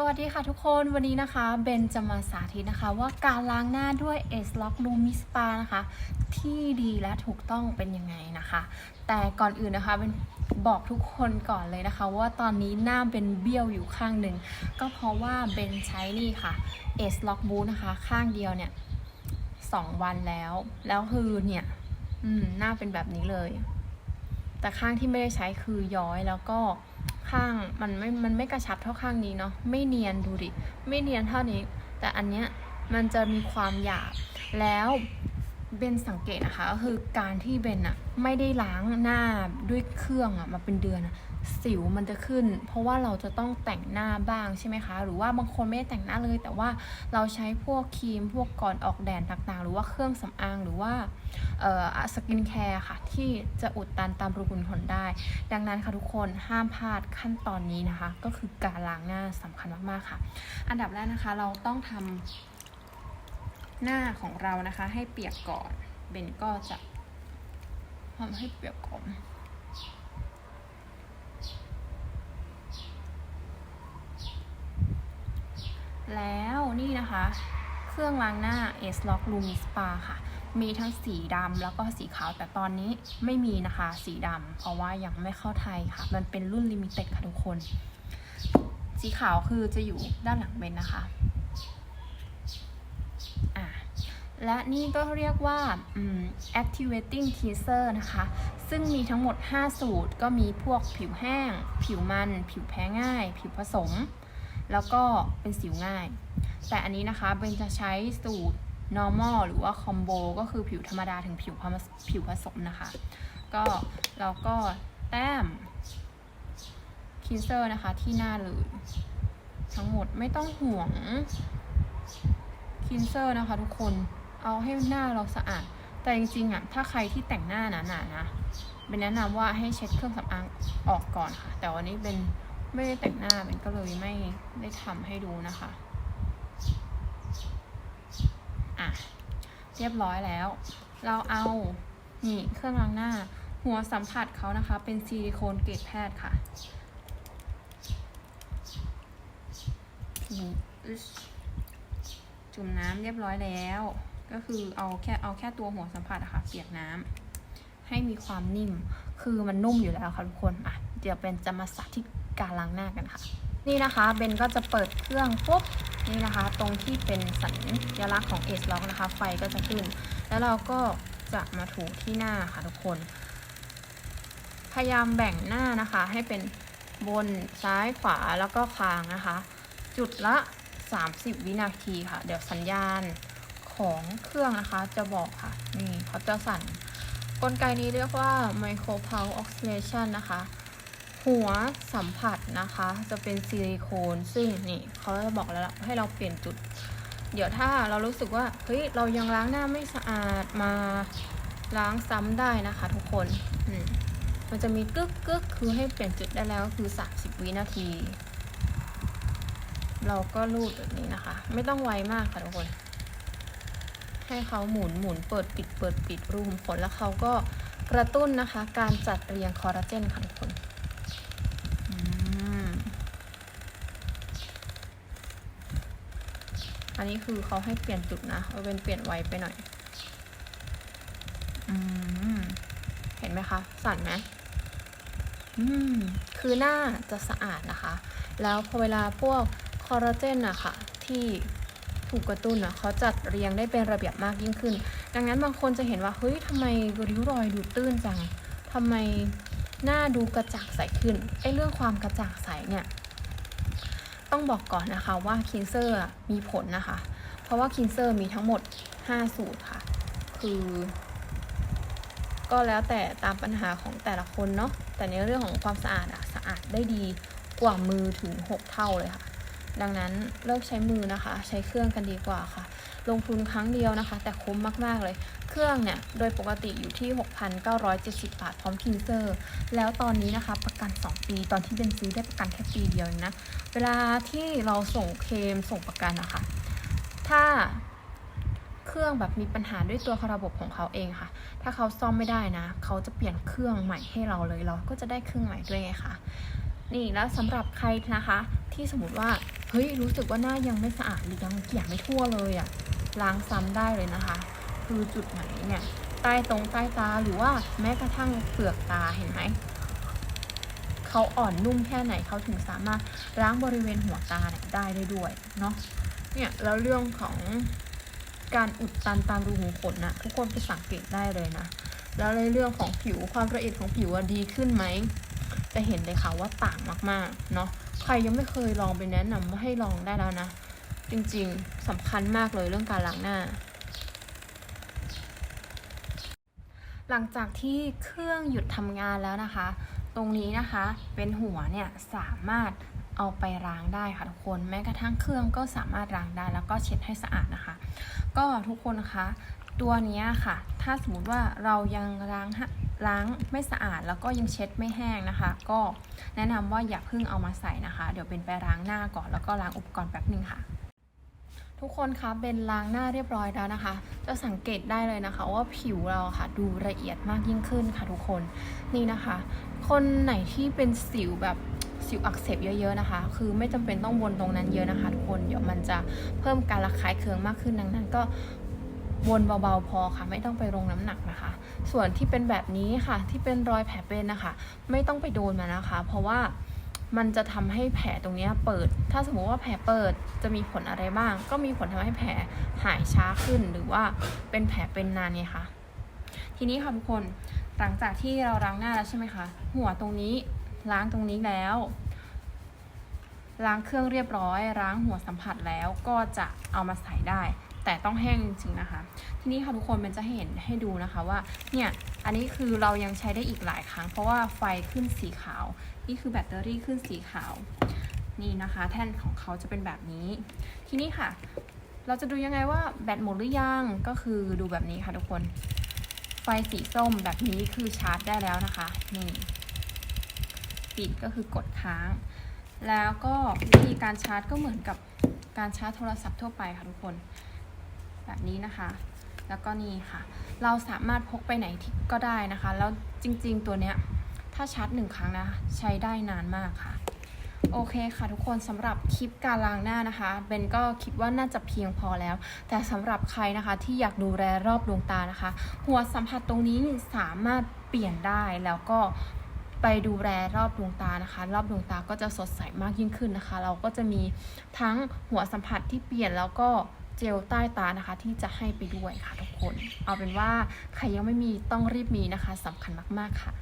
สวัสดีค่ะทุกคนวันนี้นะคะเบนจะมาสาธิตนะคะว่าการล้างหน้าด้วย S Lock Lumi Spa นะคะ ที่ดีและถูกต้องเป็นยังไงนะคะ แต่ก่อนอื่นนะคะเป็นบอกทุกคนก่อนเลยนะคะ ว่าตอนนี้หน้าเป็นเบี้ยวอยู่ข้างหนึ่ง ก็เพราะว่าเบนใช้นี่ค่ะ S Lock Boot นะคะ ข้างเดียวเนี่ยสองวันแล้ว แล้วคือเนี่ยอืมหน้าเป็นแบบนี้เลย แต่ข้างที่ไม่ได้ใช้คือย้อยแล้วก็ ข้างมันไม่ มันไม่กระชับเท่าข้างนี้เนาะ ไม่เนียนดูดิ ไม่เนียนเท่านี้ แต่อันเนี้ยมันจะมีความหยาบ แล้วเบนสังเกตนะคะก็คือการที่เบนอะไม่ได้ล้างหน้าด้วยเครื่องอะมาเป็นเดือนอะ สิวมันจะขึ้น เพราะว่าเราจะต้องแต่งหน้าบ้างใช่ไหมคะ หรือว่าบางคนไม่ได้แต่งหน้าเลย แต่ว่าเราใช้พวกครีมพวกก่อนออกแดดต่างๆ หรือว่าเครื่องสำอางหรือว่าเอ่อสกินแคร์ค่ะ ที่จะอุดตันตามรูขุมขนได้ ดังนั้นค่ะทุกคนห้ามพลาดขั้นตอนนี้นะคะ ก็คือการล้างหน้าสำคัญมากๆค่ะ อันดับแรกนะคะเราต้องทำหน้าของเรานะคะ ให้เปียกก่อนเบนก็จะทำให้เปียกก่อน แล้วนี่นะคะ เครื่องล้างหน้า S Lock Lumi Spa ค่ะ มีทั้งสีดำแล้วก็สีขาวแต่ตอนนี้ไม่มีนะคะ สีดำเพราะว่ายังไม่เข้าไทยค่ะ มันเป็นรุ่นลิมิเต็ดค่ะทุกคน สีขาวคือจะอยู่ด้านหลังเบนนะคะอะและนี่ก็เรียกว่าอืม activating teaser นะคะ ซึ่งมีทั้งหมด 5 สูตร ก็มีพวกผิวแห้ง ผิวมัน ผิวแพ้ง่าย ผิวผสม แล้วก็เป็นสิวง่าย แต่อันนี้นะคะเบนจะใช้สูตร normal หรือว่า combo ก็คือผิวธรรมดาถึงผิวผ,ผิวผสมนะคะ ก็เราก็แต้มคินเซอร์นะคะที่หน้าเลยทั้งหมดไม่ต้องห่วงคินเซอร์นะคะทุกคนเอาให้หน้าเราสะอาด แต่จริงๆอะถ้าใครที่แต่งหน้าหนาๆนะเป็นแนะนำว่าให้เช็ดเครื่องสำอางออกก่อนค่ะ แต่วันนี้เป็น ไม่ได้แต่งหน้าเป็นก็เลยไม่ได้ทำให้ดูนะคะ อะ เรียบร้อยแล้ว เราเอานี่เครื่องล้างหน้า หัวสัมผัสเขานะคะ เป็นซิลิโคนเกรดแพทย์ค่ะจุ่มน้ำเรียบร้อยแล้ว ก็คือเอาแค่เอาแค่ตัวหัวสัมผัสอะค่ะ เปียกน้ำให้มีความนิ่ม คือมันนุ่มอยู่แล้วค่ะทุกคน อะ เดี๋ยวเป็นจะมาสาธิต การล้างหน้ากันค่ะ นี่นะคะเบนก็จะเปิดเครื่องปุ๊บนี่นะคะ ตรงที่เป็นสัญลักษณ์ของ S Lock นะคะ ไฟก็จะขึ้น แล้วเราก็จะมาถูที่หน้าค่ะทุกคน พยายามแบ่งหน้านะคะ ให้เป็นบนซ้ายขวาแล้วก็คางนะคะ จุดละ 30 วินาทีค่ะ เดี๋ยวสัญญาณของเครื่องนะคะจะบอกค่ะ นี่เขาจะสั่น กลไกนี้เรียกว่า Micro Pulse Oxidation นะคะ หัวสัมผัสนะคะ จะเป็นซิลิโคนซึ่งนี่เขาจะบอกแล้วให้เราเปลี่ยนจุด เดี๋ยวถ้าเรารู้สึกว่าเฮ้ยเรายังล้างหน้าไม่สะอาดมาล้างซ้ำได้นะคะ ทุกคนมมันจะมีกึกกึกคือให้เปลี่ยนจุดได้แล้วคือ 30 วินาที เราก็รูดแบบนี้นะคะ ไม่ต้องไวมากค่ะทุกคน ให้เขาหมุนหมุนเปิดปิดเปิดปิดรูขุมขนแล้วเขาก็กระตุ้นนะคะ การจัดเรียงคอลลาเจนค่ะทุกคน อืม อันนี้คือเขาให้เปลี่ยนจุดนะเอาเป็นเปลี่ยนไวไปหน่อย อืม เห็นไหมคะ สั่นไหมอืม คือหน้าจะสะอาดนะคะ แล้วพอเวลาพวกคอลลาเจนอะค่ะ ที่ถูกกระตุ้นอะเขาจัดเรียงได้เป็นระเบียบมากยิ่งขึ้น ดังนั้นบางคนจะเห็นว่า เฮ้ยทำไมริ้วรอยดูตื้นจังทำไมหน้าดูกระจ่างใสขึ้นไอ้เรื่องความกระจ่างใสเนี่ย ต้องบอกก่อนนะคะว่าคินเซอร์มีผลนะคะ เพราะว่าคินเซอร์มีทั้งหมด 5 สูตรค่ะ คือ ก็แล้วแต่ตามปัญหาของแต่ละคนเนาะแต่ในเรื่องของความสะอาดอะสะอาดได้ดีกว่ามือถึง 6 เท่าเลยค่ะ ดังนั้นเลิกใช้มือนะคะ ใช้เครื่องกันดีกว่าค่ะ ลงทุนครั้งเดียวนะคะ แต่คุ้มมากๆเลย เครื่องเนี่ยโดยปกติอยู่ที่ 6,970 บาทพร้อมคินเซอร์ แล้วตอนนี้นะคะประกัน 2 ปี ตอนที่เป็นซื้อได้ประกันแค่ปีเดียวนะ เวลาที่เราส่งเคมส่งประกันนะคะ ถ้าเครื่องแบบมีปัญหาด้วยตัวระบบของเขาเองค่ะ ถ้าเขาซ่อมไม่ได้นะ เขาจะเปลี่ยนเครื่องใหม่ให้เราเลย เราก็จะได้เครื่องใหม่ด้วยไงคะนี่แล้วสำหรับใครนะคะ ที่สมมติว่า เฮ้ยรู้สึกว่าหน้ายังไม่สะอาดหรือยังเกี่ยไม่ทั่วเลยอะล้างซ้ำได้เลยนะคะ คือจุดไหนเนี่ยใต้ตรงใต้ตาหรือว่าแม้กระทั่งเปลือกตาเห็นไหมเขาอ่อนนุ่มแค่ไหนเขาถึงสามารถล้างบริเวณหัวตาเนี่ยได้ได้ด้วยเนาะเนี่ยแล้วเรื่องของการอุดตันตามรูขุมขนนะทุกคนไปสังเกตได้เลยนะ แล้วในเรื่องของผิวความละเอียดของผิวดีขึ้นไหม จะเห็นเลยค่ะว่าต่างมากๆ เนาะ ใครยังไม่เคยลองไปแนะนำว่าให้ลองได้แล้วนะ จริงๆสำคัญมากเลยเรื่องการล้างหน้า หลังจากที่เครื่องหยุดทำงานแล้วนะคะ ตรงนี้นะคะเป็นหัวเนี่ยสามารถเอาไปล้างได้ค่ะทุกคนแม้กระทั่งเครื่องก็สามารถล้างได้แล้วก็เช็ดให้สะอาดนะคะ ก็ทุกคนนะคะ ตัวนี้ค่ะ ถ้าสมมติว่าเรายังล้างฮะ ล้างไม่สะอาดแล้วก็ยังเช็ดไม่แห้งนะคะ ก็แนะนำว่าอย่าเพิ่งเอามาใส่นะคะ เดี๋ยวเป็นไปล้างหน้าก่อนแล้วก็ล้างอุปกรณ์แป๊บหนึ่งค่ะ ทุกคนคะเป็นล้างหน้าเรียบร้อยแล้วนะคะ จะสังเกตได้เลยนะคะ ว่าผิวเราค่ะ ดูละเอียดมากยิ่งขึ้นค่ะทุกคนนี่นะคะ คนไหนที่เป็นสิวแบบสิวอักเสบเยอะๆนะคะ คือไม่จำเป็นต้องวนตรงนั้นเยอะนะคะ ทุกคน เดี๋ยวมันจะเพิ่มการระคายเคืองมากขึ้นดังนั้น ก็ วนเบาๆพอค่ะ ไม่ต้องไปลงน้ำหนักนะคะ ส่วนที่เป็นแบบนี้ค่ะ ที่เป็นรอยแผลเป็นนะคะ ไม่ต้องไปโดนมันะคะ เพราะว่ามันจะทำให้แผลตรงนี้เปิด ถ้าสมมติว่าแผลเปิดจะมีผลอะไรบ้าง ก็มีผลทำให้แผลหายช้าขึ้น หรือว่าเป็นแผลเป็นนานไงคะ ทีนี้ค่ะทุกคน หลังจากที่เราล้างหน้าแล้วใช่ไหมคะ หัวตรงนี้ล้างตรงนี้แล้ว ล้างเครื่องเรียบร้อย ล้างหัวสัมผัสแล้วก็จะเอามาใส่ได้ แต่ต้องแห้งจริงๆนะคะ ทีนี้ค่ะทุกคนมันจะเห็นให้ดูนะคะว่าเนี่ยอันนี้คือเรายังใช้ได้อีกหลายครั้ง เพราะว่าไฟขึ้นสีขาว นี่คือแบตเตอรี่ขึ้นสีขาวนี่นะคะ แท่นของเขาจะเป็นแบบนี้ ทีนี้ค่ะ เราจะดูยังไงว่าแบตหมดหรือยังก็คือดูแบบนี้ค่ะทุกคน ไฟสีส้มแบบนี้คือชาร์จได้แล้วนะคะนี่ปิดก็คือกดค้าง แล้วก็วิธีการชาร์จก็เหมือนกับการชาร์จโทรศัพท์ทั่วไปค่ะทุกคน แบบนี้นะคะ แล้วก็นี่ค่ะ เราสามารถพกไปไหนที่ก็ได้นะคะ แล้วจริงๆตัวเนี้ยถ้าชาร์จหนึ่งครั้งนะ ใช้ได้นานมากค่ะ โอเคค่ะทุกคนสำหรับคลิปการล้างหน้านะคะเบนก็คิดว่าน่าจะเพียงพอแล้ว แต่สำหรับใครนะคะที่อยากดูแลรอบดวงตานะคะ หัวสัมผัสตรงนี้สามารถเปลี่ยนได้แล้วก็ไปดูแลรอบดวงตานะคะ รอบดวงตาก็จะสดใสมากยิ่งขึ้นนะคะ เราก็จะมีทั้งหัวสัมผัสที่เปลี่ยนแล้วก็ เจลใต้ตานะคะ ที่จะให้ไปด้วยค่ะทุกคน เอาเป็นว่าใครยังไม่มีต้องรีบมีนะคะสำคัญมากๆค่ะ